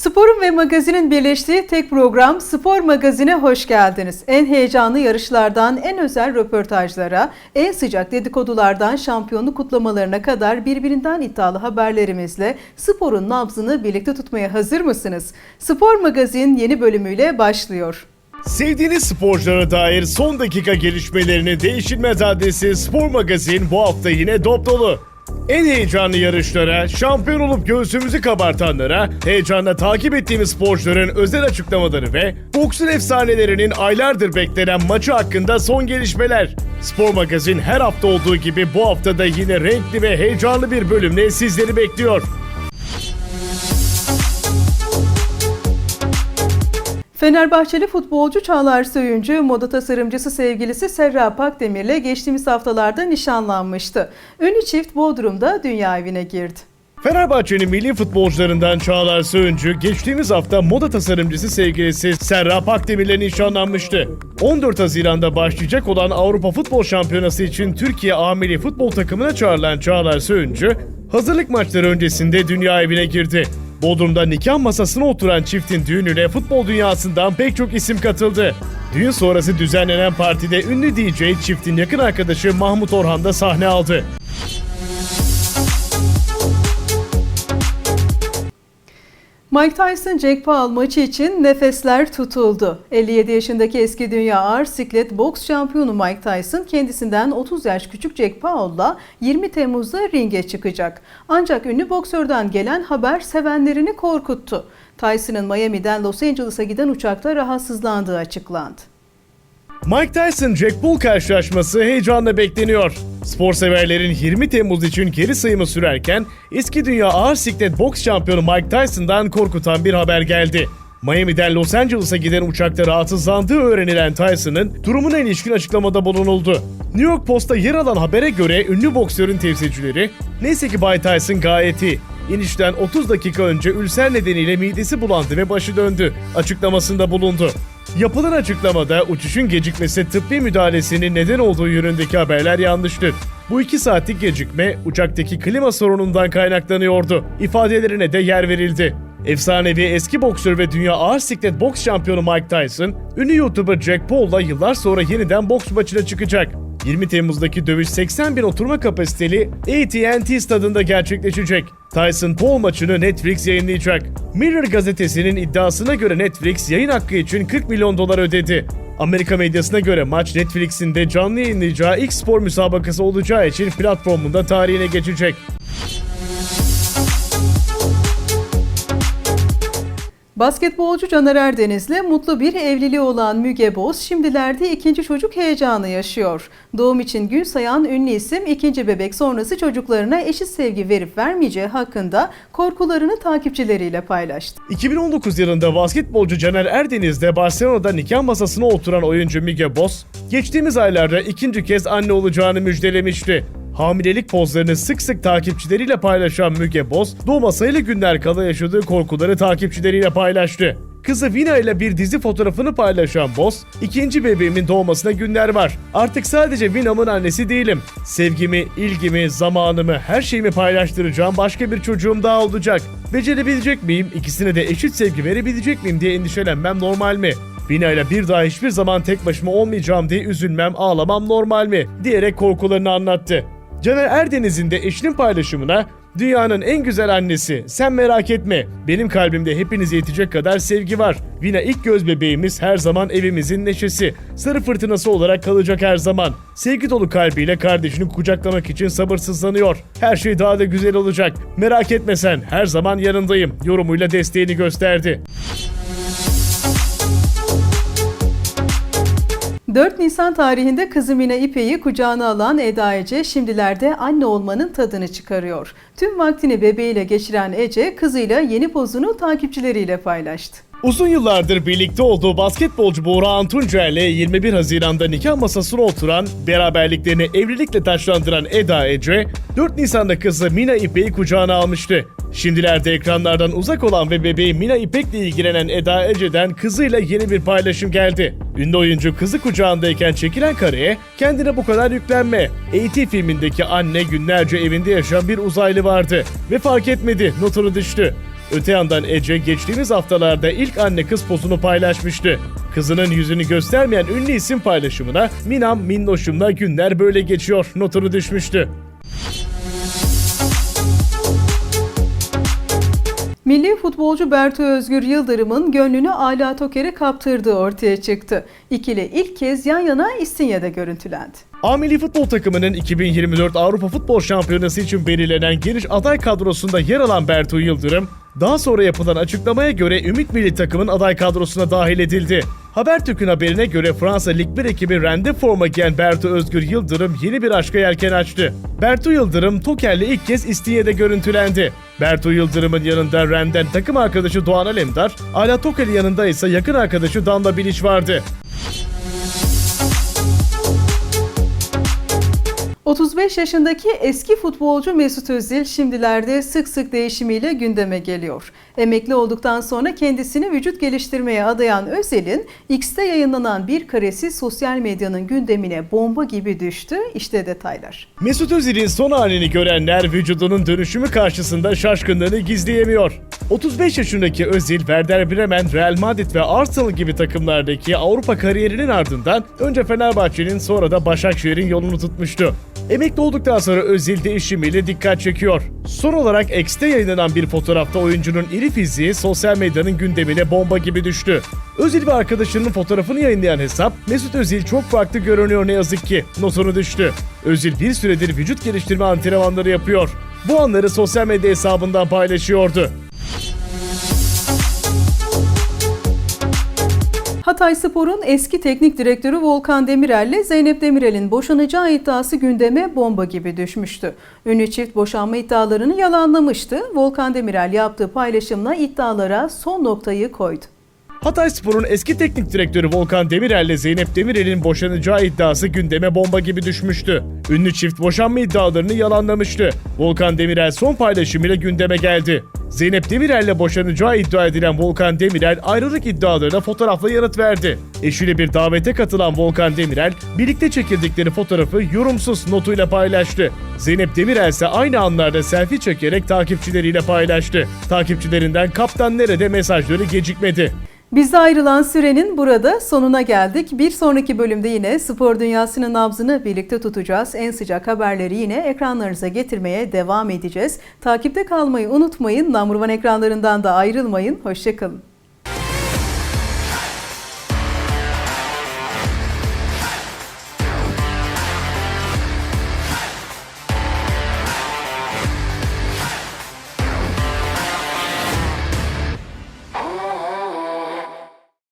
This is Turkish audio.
Sporun ve magazinin birleştiği tek program Spor Magazin'e hoş geldiniz. En heyecanlı yarışlardan en özel röportajlara, en sıcak dedikodulardan şampiyonluk kutlamalarına kadar birbirinden iddialı haberlerimizle sporun nabzını birlikte tutmaya hazır mısınız? Spor Magazin yeni bölümüyle başlıyor. Sevdiğiniz sporculara dair son dakika gelişmelerini değişilmez adresi Spor Magazin bu hafta yine dop dolu. En heyecanlı yarışlara, şampiyon olup göğsümüzü kabartanlara, heyecanla takip ettiğimiz sporcuların özel açıklamaları ve boksun efsanelerinin aylardır beklenen maçı hakkında son gelişmeler. Spor Magazin her hafta olduğu gibi bu hafta da yine renkli ve heyecanlı bir bölümle sizleri bekliyor. Fenerbahçeli futbolcu Çağlar Söyüncü, moda tasarımcısı sevgilisi Serra Pakdemir'le geçtiğimiz haftalarda nişanlanmıştı. Ünlü çift Bodrum'da dünya evine girdi. Fenerbahçe'nin milli futbolcularından Çağlar Söyüncü geçtiğimiz hafta moda tasarımcısı sevgilisi Serra Pakdemir'le nişanlanmıştı. 14 Haziran'da başlayacak olan Avrupa Futbol Şampiyonası için Türkiye A milli futbol takımına çağrılan Çağlar Söyüncü, hazırlık maçları öncesinde dünya evine girdi. Bodrum'da nikah masasına oturan çiftin düğününe futbol dünyasından pek çok isim katıldı. Düğün sonrası düzenlenen partide ünlü DJ çiftin yakın arkadaşı Mahmut Orhan da sahne aldı. Mike Tyson Jack Paul maçı için nefesler tutuldu. 57 yaşındaki eski dünya ağır siklet boks şampiyonu Mike Tyson kendisinden 30 yaş küçük Jack Paul'la 20 Temmuz'da ringe çıkacak. Ancak ünlü boksörden gelen haber sevenlerini korkuttu. Tyson'ın Miami'den Los Angeles'a giden uçakta rahatsızlandığı açıklandı. Mike Tyson Jack Paul karşılaşması heyecanla bekleniyor. Spor severlerin 20 Temmuz için geri sayımı sürerken eski dünya ağır siklet boks şampiyonu Mike Tyson'dan korkutan bir haber geldi. Miami'den Los Angeles'a giden uçakta rahatsızlandığı öğrenilen Tyson'ın durumuna ilişkin açıklamada bulunuldu. New York Post'ta yer alan habere göre ünlü boksörün temsilcileri, neyse ki Bay Tyson gayet iyi. İnişten 30 dakika önce ülser nedeniyle midesi bulandı ve başı döndü açıklamasında bulundu. Yapılan açıklamada uçuşun gecikmesi tıbbi müdahalesinin neden olduğu yönündeki haberler yanlıştır. Bu iki saatlik gecikme uçaktaki klima sorunundan kaynaklanıyordu. İfadelerine de yer verildi. Efsanevi eski boksör ve dünya ağır siklet boks şampiyonu Mike Tyson, ünlü YouTuber Jack Paul'la yıllar sonra yeniden boks maçına çıkacak. 20 Temmuz'daki dövüş 80 bin oturma kapasiteli AT&T stadında gerçekleşecek. Tyson Paul maçını Netflix yayınlayacak. Mirror gazetesinin iddiasına göre Netflix yayın hakkı için 40 milyon dolar ödedi. Amerika medyasına göre maç Netflix'in de canlı yayınlayacağı ilk spor müsabakası olacağı için platformunda tarihine geçecek. Basketbolcu Caner Erdeniz'le mutlu bir evliliği olan Müge Boz şimdilerde ikinci çocuk heyecanı yaşıyor. Doğum için gün sayan ünlü isim ikinci bebek sonrası çocuklarına eşit sevgi verip vermeyeceği hakkında korkularını takipçileriyle paylaştı. 2019 yılında basketbolcu Caner Erdeniz'de Barcelona'da nikah masasına oturan oyuncu Mige Boss, geçtiğimiz aylarda ikinci kez anne olacağını müjdelemişti. Hamilelik pozlarını sık sık takipçileriyle paylaşan Müge Boz, doğuma sayılı günler kala yaşadığı korkuları takipçileriyle paylaştı. Kızı Vina ile bir dizi fotoğrafını paylaşan Boz, ikinci bebeğimin doğmasına günler var. Artık sadece Vina'mın annesi değilim. Sevgimi, ilgimi, zamanımı, her şeyimi paylaştıracağım başka bir çocuğum daha olacak. Becerebilecek miyim, ikisine de eşit sevgi verebilecek miyim diye endişelenmem normal mi? Vina ile bir daha hiçbir zaman tek başıma olmayacağım diye üzülmem, ağlamam normal mi? diyerek korkularını anlattı. Caner Erdeniz'in de eşinin paylaşımına Dünyanın en güzel annesi. Sen merak etme. Benim kalbimde hepinize yetecek kadar sevgi var. Vina ilk göz bebeğimiz her zaman evimizin neşesi. Sarı fırtınası olarak kalacak her zaman. Sevgi dolu kalbiyle kardeşini kucaklamak için sabırsızlanıyor. Her şey daha da güzel olacak. Merak etme sen. Her zaman yanındayım. Yorumuyla desteğini gösterdi. 4 Nisan tarihinde kızı Mina İpek'i kucağına alan Eda Ece şimdilerde anne olmanın tadını çıkarıyor. Tüm vaktini bebeğiyle geçiren Ece kızıyla yeni pozunu takipçileriyle paylaştı. Uzun yıllardır birlikte olduğu basketbolcu Buğra Antunca ile 21 Haziran'da nikah masasına oturan, beraberliklerini evlilikle taşlandıran Eda Ece, 4 Nisan'da kızı Mina İpek'i kucağına almıştı. Şimdilerde ekranlardan uzak olan ve bebeği Mina İpek'le ilgilenen Eda Ece'den kızıyla yeni bir paylaşım geldi. Ünlü oyuncu kızı kucağındayken çekilen kareye kendine bu kadar yüklenme. A.T. filmindeki anne günlerce evinde yaşayan bir uzaylı vardı ve fark etmedi notunu düştü. Öte yandan Ece geçtiğimiz haftalarda ilk anne kız pozunu paylaşmıştı. Kızının yüzünü göstermeyen ünlü isim paylaşımına Minam Minnoşum'la günler böyle geçiyor notunu düşmüştü. Milli futbolcu Bertu Özgür Yıldırım'ın gönlünü Ala Toker'e kaptırdığı ortaya çıktı. İkili ilk kez yan yana İstinye'de görüntülendi. A milli futbol takımının 2024 Avrupa Futbol Şampiyonası için belirlenen geniş aday kadrosunda yer alan Bertu Yıldırım, daha sonra yapılan açıklamaya göre Ümit Milli takımın aday kadrosuna dahil edildi. Habertürk'ün haberine göre Fransa Lig 1 ekibi Rende forma giyen Bertu Özgür Yıldırım yeni bir aşka yelken açtı. Bertu Yıldırım Toker'le ilk kez İstinye'de görüntülendi. Bertu Yıldırım'ın yanında Ren'den takım arkadaşı Doğan Alemdar, Ala Toker'in yanında ise yakın arkadaşı Danla Bilic vardı. 35 yaşındaki eski futbolcu Mesut Özil şimdilerde sık sık değişimiyle gündeme geliyor. Emekli olduktan sonra kendisini vücut geliştirmeye adayan Özil'in X'te yayınlanan bir karesi sosyal medyanın gündemine bomba gibi düştü. İşte detaylar. Mesut Özil'in son halini görenler vücudunun dönüşümü karşısında şaşkınlığını gizleyemiyor. 35 yaşındaki Özil, Werder Bremen, Real Madrid ve Arsenal gibi takımlardaki Avrupa kariyerinin ardından önce Fenerbahçe'nin sonra da Başakşehir'in yolunu tutmuştu. Emekli olduktan sonra Özil değişimiyle dikkat çekiyor. Son olarak X'te yayınlanan bir fotoğrafta oyuncunun iri fiziği sosyal medyanın gündemine bomba gibi düştü. Özil ve arkadaşının fotoğrafını yayınlayan hesap, Mesut Özil çok farklı görünüyor ne yazık ki, notunu düştü. Özil bir süredir vücut geliştirme antrenmanları yapıyor. Bu anları sosyal medya hesabından paylaşıyordu. Hatay Spor'un eski teknik direktörü Volkan Demirel ile Zeynep Demirel'in boşanacağı iddiası gündeme bomba gibi düşmüştü. Ünlü çift boşanma iddialarını yalanlamıştı. Volkan Demirel yaptığı paylaşımla iddialara son noktayı koydu. Hatay Spor'un eski teknik direktörü Volkan Demirel ile Zeynep Demirel'in boşanacağı iddiası gündeme bomba gibi düşmüştü. Ünlü çift boşanma iddialarını yalanlamıştı. Volkan Demirel son paylaşımıyla gündeme geldi. Zeynep Demirel ile boşanacağı iddia edilen Volkan Demirel ayrılık iddialarına fotoğrafla yanıt verdi. Eşiyle bir davete katılan Volkan Demirel, birlikte çekildikleri fotoğrafı yorumsuz notuyla paylaştı. Zeynep Demirel ise aynı anlarda selfie çekerek takipçileriyle paylaştı. Takipçilerinden kaptan nerede mesajları gecikmedi. Bizde ayrılan sürenin burada sonuna geldik. Bir sonraki bölümde yine spor dünyasının nabzını birlikte tutacağız. En sıcak haberleri yine ekranlarınıza getirmeye devam edeceğiz. Takipte kalmayı unutmayın. Namurvan ekranlarından da ayrılmayın. Hoşçakalın.